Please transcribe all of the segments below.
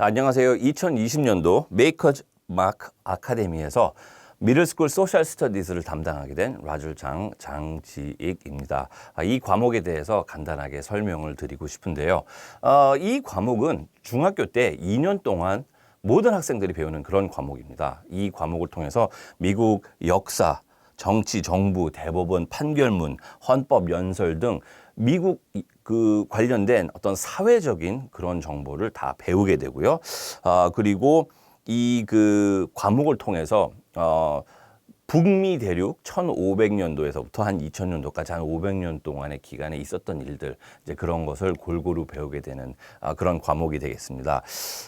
안녕하세요. 2020년도 메이커즈 마크 아카데미에서 미들스쿨 소셜 스터디스를 담당하게 된 라줄장 장지익입니다. 아, 이 과목에 대해서 간단하게 설명을 드리고 싶은데요. 어, 이 과목은 중학교 때 2년 동안 모든 학생들이 배우는 그런 과목입니다. 이 과목을 통해서 미국 역사, 정치, 정부, 대법원, 판결문, 헌법, 연설 등 미국 이- 그 관련된 어떤 사회적인 그런 정보를 다 배우게 되고요. 아, 그리고 이 그 과목을 통해서 어, 북미 대륙 1500년도에서부터 한 2000년도까지 한 500년 동안의 기간에 있었던 일들 이제 그런 것을 골고루 배우게 되는 아, 그런 과목이 되겠습니다.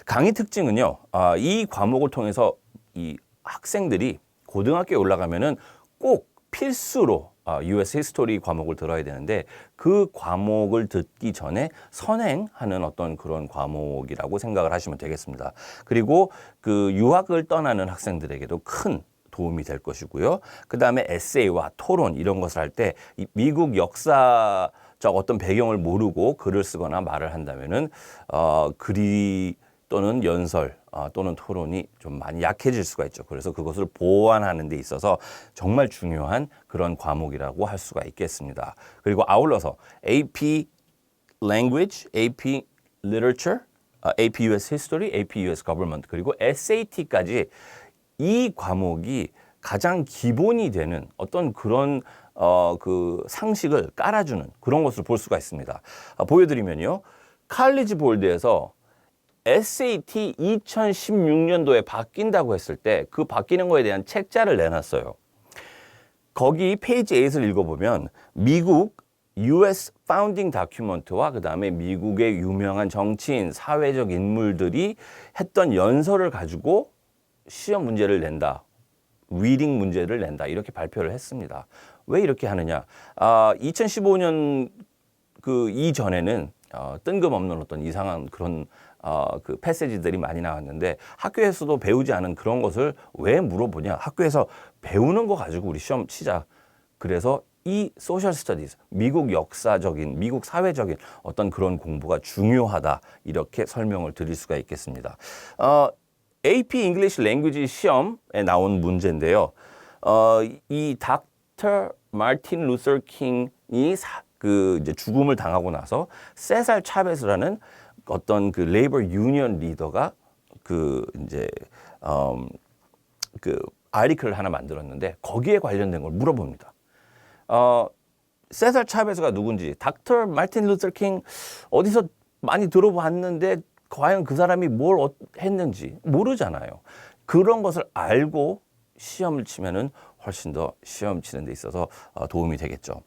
강의 특징은요. 아, 이 과목을 통해서 이 학생들이 고등학교에 올라가면은 꼭 필수로 아, US 히스토리 과목을 들어야 되는데 그 과목을 듣기 전에 선행하는 어떤 그런 과목이라고 생각을 하시면 되겠습니다. 그리고 그 유학을 떠나는 학생들에게도 큰 도움이 될 것이고요. 그 다음에 에세이와 토론 이런 것을 할 때 미국 역사 적 어떤 배경을 모르고 글을 쓰거나 말을 한다면은 어, 글이 또는 연설 어, 또는 토론이 좀 많이 약해질 수가 있죠. 그래서 그것을 보완하는 데 있어서 정말 중요한 그런 과목이라고 할 수가 있겠습니다. 그리고 아울러서 AP Language, AP Literature, 어, AP US History, AP US Government 그리고 SAT까지 이 과목이 가장 기본이 되는 어떤 그런 어, 그 상식을 깔아주는 그런 것을 볼 수가 있습니다. 아, 보여드리면요. 칼리지 볼드에서 SAT 2016년도에 바뀐다고 했을 때 그 바뀌는 거에 대한 책자를 내놨어요. 거기 페이지 8을 읽어보면 미국 US 파운딩 다큐먼트와 그 다음에 미국의 유명한 정치인, 사회적 인물들이 했던 연설을 가지고 시험 문제를 낸다. 리딩 문제를 낸다. 이렇게 발표를 했습니다. 왜 이렇게 하느냐? 아, 2015년 그 이전에는 어, 뜬금없는 어떤 이상한 그런 어, 그 패세지들이 많이 나왔는데 학교에서도 배우지 않은 그런 것을 왜 물어보냐? 학교에서 배우는 거 가지고 우리 시험 치자. 그래서 이 소셜 스터디스, 미국 역사적인, 미국 사회적인 어떤 그런 공부가 중요하다. 이렇게 설명을 드릴 수가 있겠습니다. 어, AP English Language 시험에 나온 문제인데요. 어, 이 닥터 마틴 루서 킹이 사, 그 이제 죽음을 당하고 나서 세살 차베스라는 어떤 그 레이버 유니언 리더가 그 이제 음, 그 아리클을 하나 만들었는데 거기에 관련된 걸 물어봅니다. 어, 세살 차베스가 누군지 닥터 마틴 루터 킹 어디서 많이 들어봤는데 과연 그 사람이 뭘 어- 했는지 모르잖아요. 그런 것을 알고 시험을 치면은 훨씬 더 시험 치는 데 있어서 어, 도움이 되겠죠.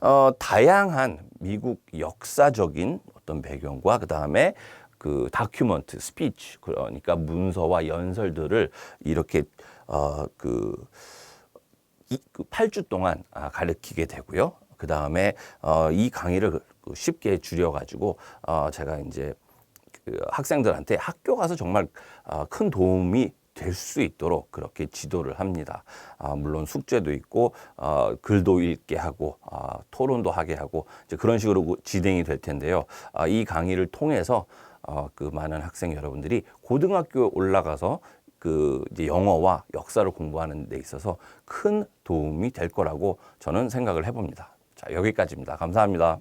어, 다양한 미국 역사적인 어떤 배경과 그 다음에 그 다큐먼트, 스피치 그러니까 문서와 연설들을 이렇게 어 그 이, 그 8주 동안 아, 가르치게 되고요. 그 다음에 어, 이 강의를 그 쉽게 줄여가지고 어, 제가 이제 그 학생들한테 학교 가서 정말 어, 큰 도움이 될 수 있도록 그렇게 지도를 합니다. 아, 물론 숙제도 있고 어, 글도 읽게 하고 아, 토론도 하게 하고 그런 식으로 진행이 될 텐데요. 아, 이 강의를 통해서 어, 그 많은 학생 여러분들이 고등학교 올라가서 그 이제 영어와 역사를 공부하는 데 있어서 큰 도움이 될 거라고 저는 생각을 해봅니다. 자, 여기까지입니다. 감사합니다.